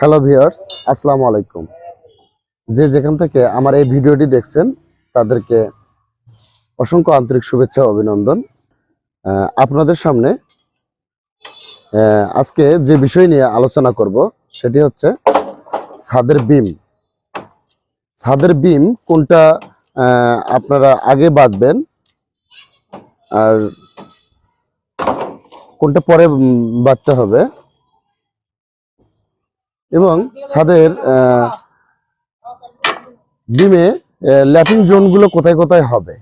Hello viewers, আসসালামু আলাইকুম। যে যেখান থেকে আমার এই ভিডিওটি দেখছেন, তাদেরকে অসংখ্য আন্তরিক শুভেচ্ছা অভিনন্দন। আপনাদের সামনে আজকে যে বিষয় নিয়ে আলোচনা করব, সেটি হচ্ছে ছাদের বিম। ছাদের বিম কোনটা আপনারা আগে বাঁধবেন, আর কোনটা পরে বাঁধতে হবে এবং ছাদের ডিমে ল্যাপিং জোনগুলো কোথায় কোথায় হবে?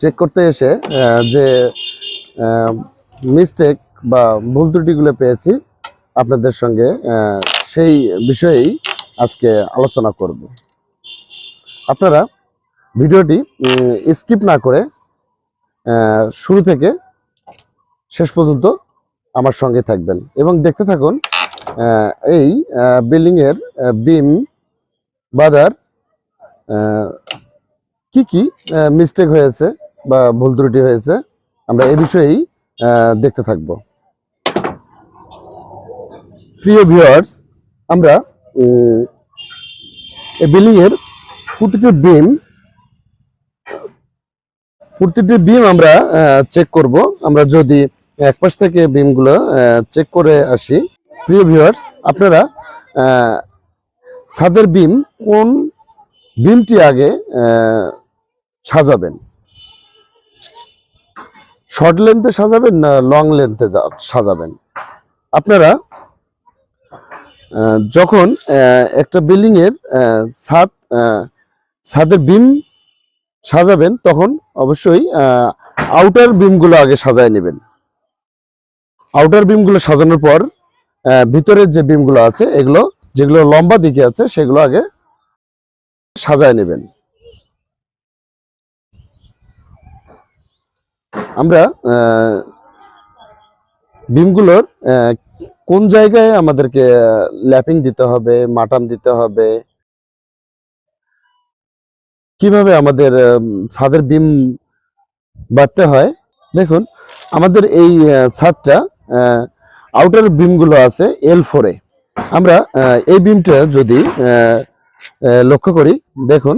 চেক করতে এসে যে মিস্টেক বা ভুল ত্রুটিগুলো পেয়েছি, আপনাদের সঙ্গে সেই বিষয়েই আজকে আলোচনা করব। আপনারা ভিডিওটি স্কিপ না করে শুরু থেকে শেষ পর্যন্ত আমার সঙ্গে থাকবেন এবং দেখতে থাকুন এই বিল্ডিং এর বিম, বাজার কি কি মিস্টেক হয়েছে বা ভুল ত্রুটি হয়েছে, আমরা এ বিষয়েই দেখতে থাকব। প্রিয় ভিউয়ার্স আমরা এই বিল্ডিং এর প্রতিটি বিম প্রতিটি বিম আমরা চেক করব। আমরা যদি এক পাশ থেকে বিমগুলো চেক করে আসি প্রিয় ভিউয়ার্স আপনারা ছাদের বিম কোন বিমটি আগে সাজাবেন? শর্ট লেন্থে সাজাবেন না লং লেন্থে সাজাবেন? আপনারা যখন একটা বিল্ডিং এর ছাদ ছাদের বিম সাজাবেন, তখন অবশ্যই আউটার বিমগুলো আগে সাজায় নেবেন। আউটার বিমগুলো সাজানোর পর ভিতরের যে বিমগুলো আছে, এগুলো যেগুলো লম্বা দিকে আছে, সেগুলো আগে সাজায় নেবেন। আমরা বিমগুলোর কোন জায়গায় আমাদেরকে ল্যাপিং দিতে হবে, মাটাম দিতে হবে? কীভাবে আমাদের ছাদের বিম বাঁধতে হয়? দেখুন, আমাদের এই ছাদটা আউটার বিমগুলো আছে এল ফোরে আমরা এই বিমটা যদি লক্ষ্য করি, দেখুন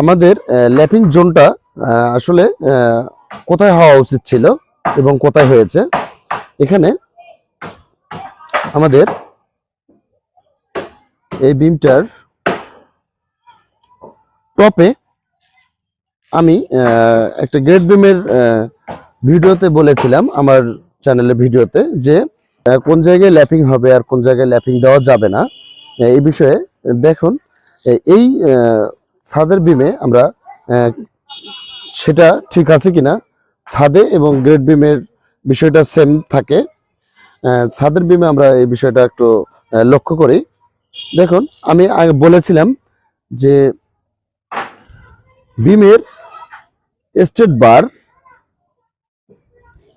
আমাদের ল্যাপিং জোনটা আসলে কোথায় হওয়া উচিত ছিল এবং কোথায় হয়েছে? এখানে আমাদের এই বিমটার টপে আমি একটা গ্রেড বিমের ভিডিওতে বলেছিলাম, আমার চ্যানেলের ভিডিওতে যে কোন জায়গায় ল্যাপিং হবে আর কোন জায়গায় ল্যাপিং দেওয়া যাবে না এই বিষয়ে দেখুন এই ছাদের বিমে আমরা সেটা ঠিক আছে কিনা, ছাদে এবং গ্রেড বিমের বিষয়টা সেম থাকে ছাদের বিমে আমরা এই বিষয়টা একটু লক্ষ্য করি, দেখুন, আমি বলেছিলাম যে বিমের স্টেট বার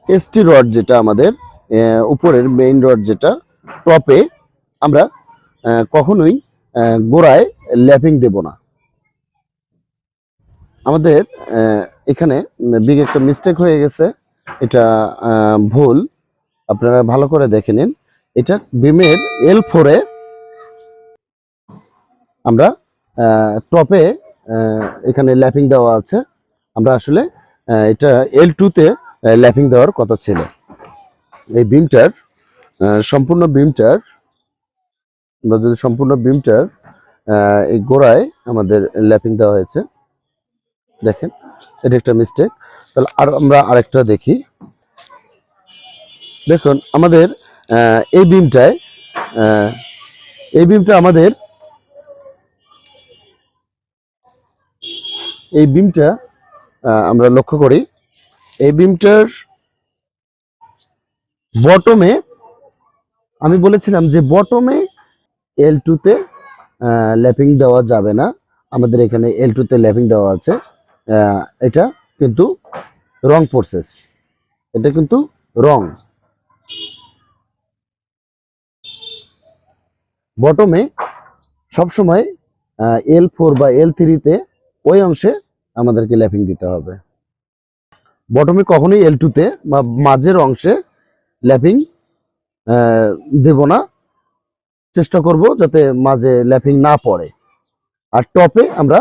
এসটি রড যেটা আমাদের উপরের মেইন রড যেটা টপে আমরা কখনোই গোড়ায় ল্যাপিং দেব না। আমাদের এখানে বিগ একটা মিস্টেক হয়ে গেছে। এটা ভুল। আপনারা ভালো করে দেখে নিন। এটা বিমের এল ফোরে আমরা টপে এখানে ল্যাপিং দেওয়া আছে। আমরা আসলে এটা এল টুতে ল্যাপিং দেওয়ার কথা ছিল। এই বিমটার সম্পূর্ণ বিমটার আমরা যদি সম্পূর্ণ বিমটার এই গোড়ায় আমাদের ল্যাপিং দেওয়া হয়েছে। দেখেন, এটা একটা মিস্টেক তাহলে আর আমরা আরেকটা দেখি। দেখুন, আমাদের এই বিমটায় এই বিমটা আমাদের, এই বিমটা আমরা লক্ষ্য করি এই বিমটার বটমে আমি বলেছিলাম যে বটমে এল টুতে ল্যাপিং দেওয়া যাবে না। আমাদের এখানে এল টুতে ল্যাপিং দেওয়া আছে। এটা কিন্তু রং প্রসেস এটা কিন্তু রং বটমে সবসময় এল ফোর বা এল থ্রিতে ওই অংশে আমাদেরকে ল্যাপিং দিতে হবে। বটমে কখনোই এল টুতে বা মাঝের অংশে ল্যাপিং দেব না। চেষ্টা করব যাতে মাঝে ল্যাপিং না পড়ে। আর টপে আমরা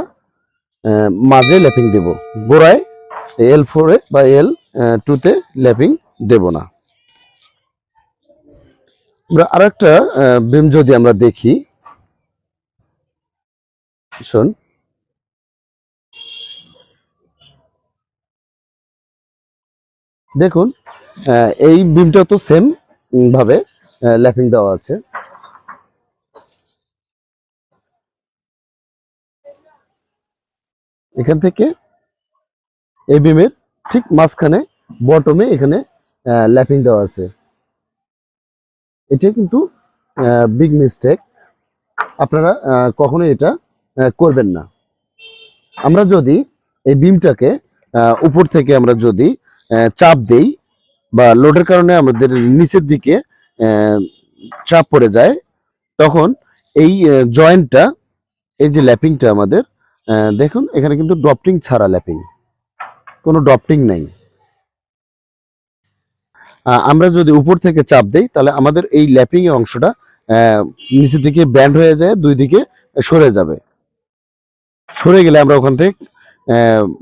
মাঝে ল্যাপিং দেব। গোড়ায় এল ফোরে বা এল টুতে ল্যাপিং দেব না। আমরা আর একটা বিম যদি আমরা দেখি, শোন। দেখুন এই বিমটা তো সেম ভাবে ল্যাপিং দেওয়া আছে। এখান থেকে এই বিমের ঠিক মাঝখানে বটমে এখানে ল্যাপিং দেওয়া আছে। এটা কিন্তু বিগ মিস্টেক আপনারা আহ, কখনোই এটা করবেন না। আমরা যদি এই বিমটাকে উপর থেকে আমরা যদি চাপ দেই বা লোডের কারণে আমাদের নিচের দিকে চাপ পড়ে যায়, তখন এই জয়েন্টটা, এই যে ল্যাপিংটা আমাদের দেখুন, এখানে কিন্তু ডপটিং ছাড়া ল্যাপিং, কোনো ডপটিং নাই। আমরা যদি উপর থেকে চাপ দেই, তাহলে আমাদের এই ল্যাপিং অংশটা নিচের দিকে ব্যান্ড হয়ে যায়, দুই দিকে সরে যাবে। সরে গেলে আমরা ওখান থেকে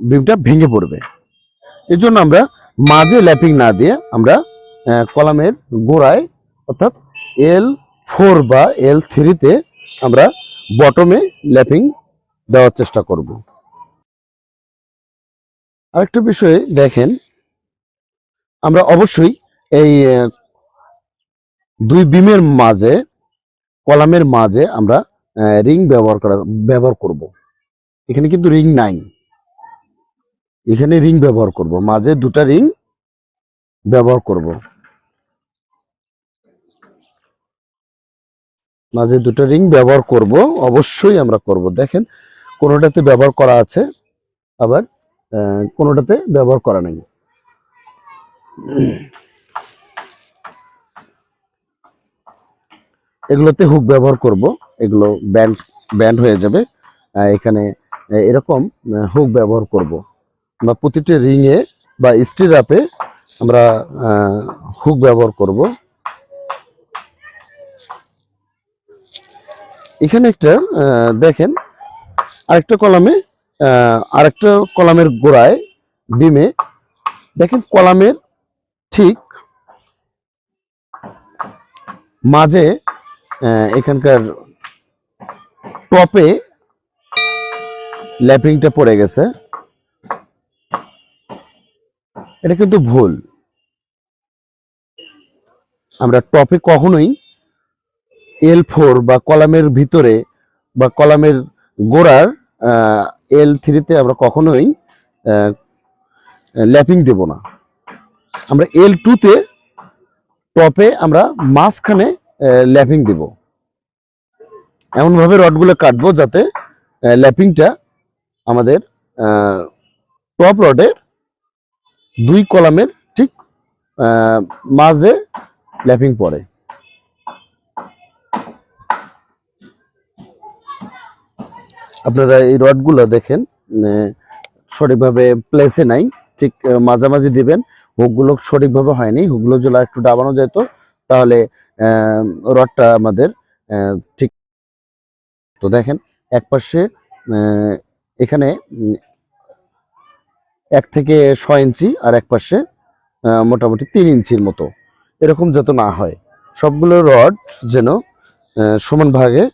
বিমটা ভেঙে পড়বে। এর জন্য আমরা মাঝে ল্যাপিং না দিয়ে আমরা কলামের গোড়ায়, অর্থাৎ এল ফোর বা এল থ্রিতে আমরা বটমে ল্যাপিং দেওয়ার চেষ্টা করব। আরেকটা বিষয় দেখেন, আমরা অবশ্যই এই দুই বিমের মাঝে, কলামের মাঝে আমরা রিং ব্যবহার করা, ব্যবহার করব। এখানে কিন্তু রিং নাই। এখানে রিং ব্যবহার করব। মাঝে দুটা রিং ব্যবহার করব। মাঝে দুটো রিং ব্যবহার করব। অবশ্যই আমরা করব। দেখেন, কোনোটাতে ব্যবহার করা আছে, আবার কোনোটাতে ব্যবহার করা নেই। এগুলোতে হুক ব্যবহার করব। এগুলো ব্যান্ড ব্যান্ড হয়ে যাবে। এখানে, এরকম হুক ব্যবহার করব। বা প্রতিটি রিংয়ে বা স্টিরাপে আমরা হুক ব্যবহার করব। এখানে একটা দেখেন, আরেকটা কলামে আরেকটা কলামের গোড়ায় বিমে দেখেন কলামের ঠিক মাঝে এখানকার টপে ল্যাপিংটা পড়ে গেছে। এটা কিন্তু ভুল। আমরা টপে কখনোই এল ফোর বা কলামের ভিতরে বা কলামের গোড়ার এল থ্রিতে আমরা কখনোই ল্যাপিং দেব না। আমরা এল টুতে টপে আমরা মাঝখানে ল্যাপিং দেব। এমনভাবে রডগুলো কাটবো যাতে ল্যাপিংটা আমাদের টপ রডের দুই কলামের ঠিক মাঝে ল্যাপিং পড়ে। আপনারা এই রডগুলো দেখেন সঠিকভাবে প্লেসে নাই, ঠিক মাঝামাঝি দিবেন। হুকগুলো সঠিকভাবে হয়নি, হুকগুলো যদি একটু ডাবানো যেত, তাহলে রডটা আমাদের ঠিক তো দেখেন এক পাশে এখানে এক থেকে ছয় ইঞ্চি আর এক পাশে মোটামুটি তিন ইঞ্চির মতো। এরকম যত না হয়, সবগুলো রড যেন সমান ভাগে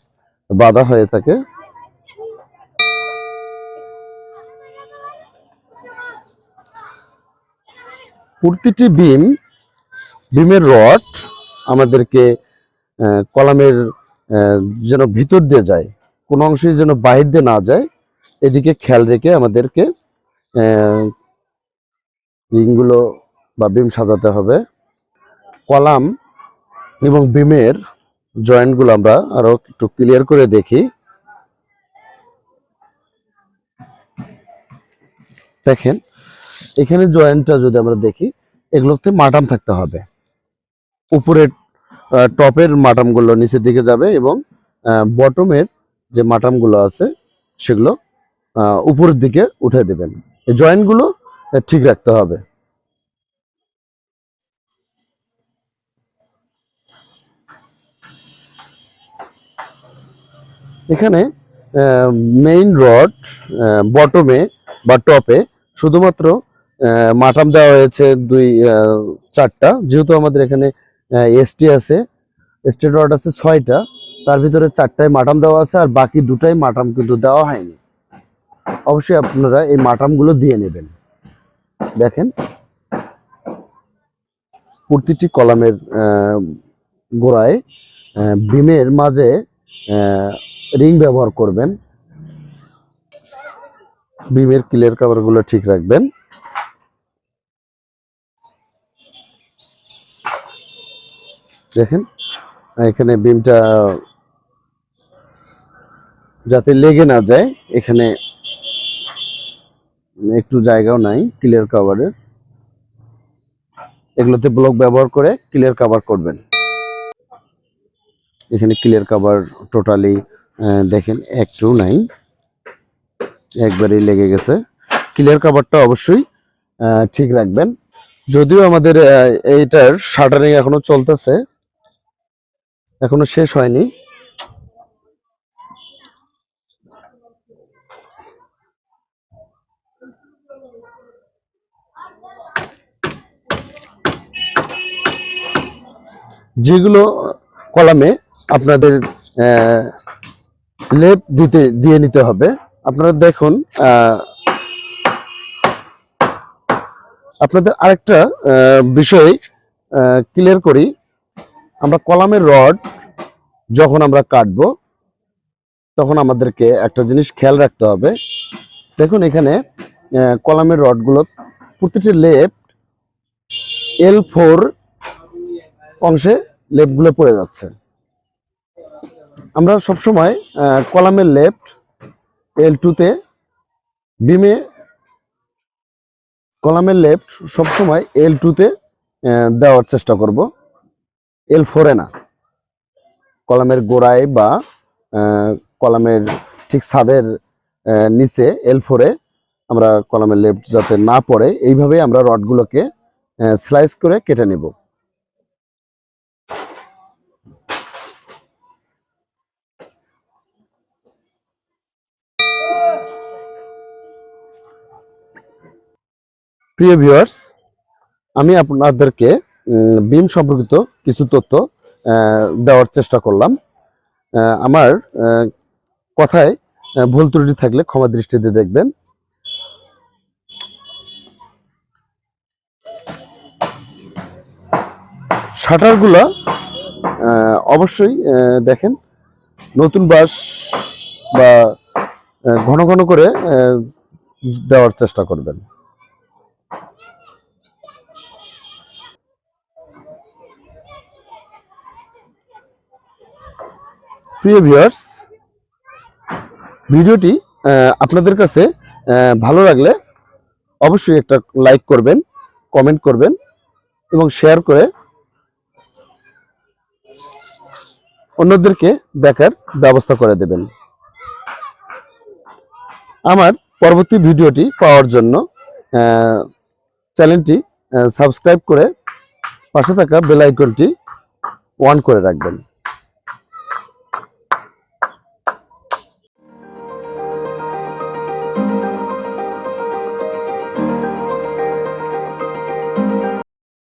বাঁধা হয়ে থাকে। প্রতিটি বিম, বিমের রড আমাদেরকে কলামের যেন ভিতর দিয়ে যায়, কোনো অংশে যেন বাহির দিয়ে না যায়, এদিকে খেয়াল রেখে আমাদেরকে রিংগুলো বা বিম সাজাতে হবে। কলাম এবং বিমের জয়েন্টগুলো আমরা আরও একটু ক্লিয়ার করে দেখি। দেখেন, এখানে জয়েন্টটা যদি আমরা দেখি, এগুলোতে মাটাম থাকতে হবে। উপরের টপের মাটামগুলো নিচের দিকে যাবে এবং বটমের যে মাটামগুলো আছে, সেগুলো উপরের দিকে উঠে দেবেন। জয়েন্টগুলো ঠিক রাখতে হবে। এখানে মেইন রড বটমে বা টপে শুধুমাত্র মাটাম দেওয়া হয়েছে দুই চারটা। যেহেতু আমাদের এখানে এসটি আছে এসটি রড আছে ছয়টা, তার ভিতরে চারটায় মাটাম দেওয়া আছে আর বাকি দুটাই মাটাম কিন্তু দেওয়া হয়নি। অবশ্যই আপনারা এই মাটামগুলো দিয়ে নেবেন। দেখেন। প্রতিটি কলামের গোড়ায় বিমের মাঝে রিং ব্যবহার করবেন। বিমের কিলের কাভারগুলো ঠিক রাখবেন। দেখেন, এখানে বিমটা যাতে লেগে না যায়, এখানে একটু জায়গাও নাই ক্লিয়ার কাভারের এগুলোতে ব্লক ব্যবহার করে ক্লিয়ার কাভার করবেন। এখানে ক্লিয়ার কাভার টোটালি দেখেন, একটু নাই। একবারই লেগে গেছে। ক্লিয়ার কাভারটা অবশ্যই ঠিক রাখবেন। যদিও আমাদের এইটার শাটারিং এখনও চলতেছে, এখনও শেষ হয়নি। যেগুলো কলামে আপনাদের লেপ দিতে, দিয়ে নিতে হবে। আপনারা দেখুন আপনাদের আরেকটা বিষয় ক্লিয়ার করি। আমরা কলামের রড যখন আমরা কাটবো, তখন আমাদেরকে একটা জিনিস খেয়াল রাখতে হবে। দেখুন এখানে কলামের রডগুলো প্রতিটি লেপ এল ফোর অংশে লেপগুলো পড়ে যাচ্ছে। আমরা সবসময় কলামের লেফট এল টুতে বিমে, কলামের লেফট সবসময় এল টুতে দেওয়ার চেষ্টা করব। এল ফোরে না। কলামের গোড়ায় বা কলামের ঠিক ছাদের নিচে এল ফোরে আমরা কলামের লেফট যাতে না পড়ে এইভাবে আমরা রডগুলোকে স্লাইস করে কেটে নেব। প্রিয় ভিউয়ার্স, আমি আপনাদেরকে বিম সম্পর্কিত কিছু তথ্য দেওয়ার চেষ্টা করলাম। আমার কথায় ভুল ত্রুটি থাকলে ক্ষমা দৃষ্টিতে দেখবেন। শাটারগুলো অবশ্যই দেখেন, নতুন বাস বা ঘন ঘন করে দেওয়ার চেষ্টা করবেন। প্রিয় ভিউয়ার্স, ভিডিওটি আপনাদের কাছে ভালো লাগলে অবশ্যই একটা লাইক করবেন, কমেন্ট করবেন এবং শেয়ার করে অন্যদেরকে দেখার ব্যবস্থা করে দেবেন। আমার পরবর্তী ভিডিওটি পাওয়ার জন্য চ্যানেলটি সাবস্ক্রাইব করে পাশে থাকা বেল আইকনটি অন করে রাখবেন।